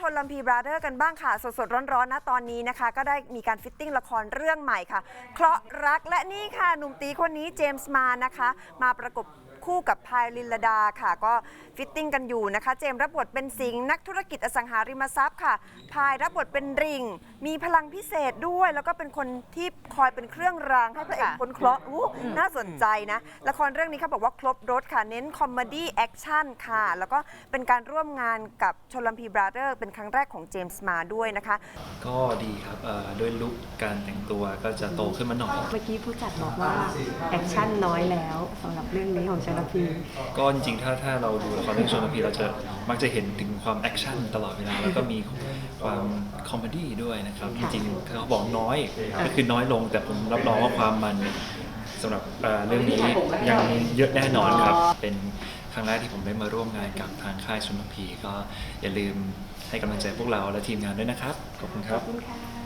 ชนลัมพีบราเดอร์กันบ้างค่ะ สดๆ ร้อนๆนะตอนนี้นะคะ ก็ได้มีการฟิตติ้งละครเรื่องใหม่ค่ะ เคราะห์รักและนี่ค่ะ หนุ่มตีคนนี้เจมส์มานะคะ มาประกบคู่กับพายลินลดาค่ะ ก็ฟิตติ้งกันอยู่นะคะ เจมส์รับบทเป็นสิงห์นักธุรกิจอสังหาริมทรัพย์ค่ะพายรับบทเป็นริง มีพลังพิเศษด้วย แล้วก็เป็นคนที่คอยเป็นเครื่องรางให้พระเอกค่ะพ้นเคราะห์อู้น่าสนใจนะ ละครเรื่องนี้เขาบอกว่าครบรถค่ะ เน้นคอมเมดี้แอคชั่นค่ะ แล้วก็เป็นการร่วมงานกับชลัมพีบราเดอร์เป็นครั้งแรกของเจมส์มาด้วยนะคะ ก็ดีครับเอ่อด้วยลุคการแต่งตัวก็จะโตขึ้นมาหน่อย เมื่อกี้ผู้จัดบอกว่าแอคชั่นน้อยแล้วสำหรับเรื่องนี้ของชลพีก็จริงๆถ้าถ้าเราดูละครเรื่องชนพีเราจะมักจะเห็นถึงความแอคชั่นตลอดเวลาแล้วก็มีความคอมเมดี้ด้วยนะครับ จริงๆเขาบอกน้อยก็คือน้อยลงแต่ผมรับรองว่าความมันสำหรับเอ่อเรื่องนี้ยังเยอะแน่นอนครับ เป็นครั้งแรกที่ผมได้มาร่วมงานกับทางค่ายชนพีก็อย่าลืม ให้กำลังใจพวกเราและทีมงานด้วยนะครับ ขอบคุณครับขอบคุณค่ะ